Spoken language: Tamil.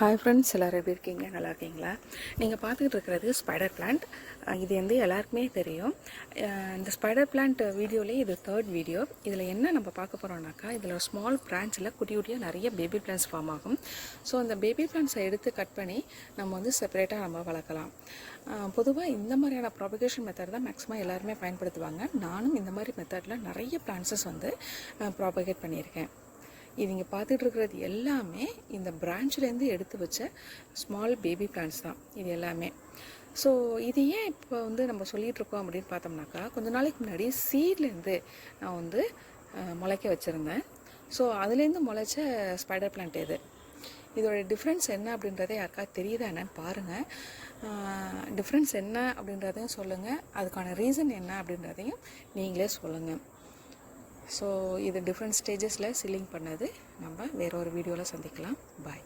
ஹாய் ஃப்ரெண்ட்ஸ் எல்லோரும் எப்படி இருக்கீங்க? நல்லா இருக்கீங்களா? நீங்கள் பார்த்துக்கிட்டு இருக்கிறது ஸ்பைடர் பிளான்ட் இது வந்து எல்லாருக்குமே தெரியும். இந்த ஸ்பைடர் பிளான்ட் வீடியோலேயே இது தேர்ட் வீடியோ இதில் என்ன நம்ம பார்க்க போகிறோம்னாக்கா இதில் ஸ்மால் பிரான்ச்சில் குட்டி குட்டியாக நிறைய பேபி பிளான்ஸ் ஃபார்ம் ஆகும். ஸோ அந்த பேபி பிளான்ஸை எடுத்து கட் பண்ணி நம்ம வந்து செப்பரேட்டாக நம்ம வளர்க்கலாம். பொதுவாக இந்த மாதிரியான ப்ராபகேஷன் மெத்தட் தான் மேக்ஸிமம் எல்லாருமே பயன்படுத்துவாங்க. நானும் இந்த மாதிரி மெத்தடில் நிறைய பிளான்ஸஸ் வந்து ப்ராபகேட் பண்ணியிருக்கேன். இது இங்கே பார்த்துட்டு இருக்கிறது எல்லாமே இந்த பிரான்ச்லேருந்து எடுத்து வச்ச ஸ்மால் பேபி பிளான்ஸ் தான். இது எல்லாமே. ஸோ இது ஏன் இப்போ வந்து நம்ம சொல்லிகிட்டு இருக்கோம் அப்படின்னு பார்த்தோம்னாக்கா கொஞ்ச நாளைக்கு முன்னாடி சீட்லேருந்து நான் வந்து முளைக்க வச்சுருந்தேன். ஸோ அதுலேருந்து முளைச்ச ஸ்பைடர் பிளான்ட் இது. இதோட டிஃப்ரென்ஸ் என்ன அப்படின்றதே யாருக்கா தெரியுதா என்னன்னு பாருங்கள் டிஃப்ரென்ஸ் என்ன அப்படின்றதையும் சொல்லுங்கள் அதுக்கான ரீசன் என்ன அப்படின்றதையும் நீங்களே சொல்லுங்கள் ஸோ இது டிஃப்ரெண்ட் ஸ்டேஜஸில் சில்லிங் பண்ணது. நம்ம வேற ஒரு வீடியோவில் சந்திக்கலாம். பாய்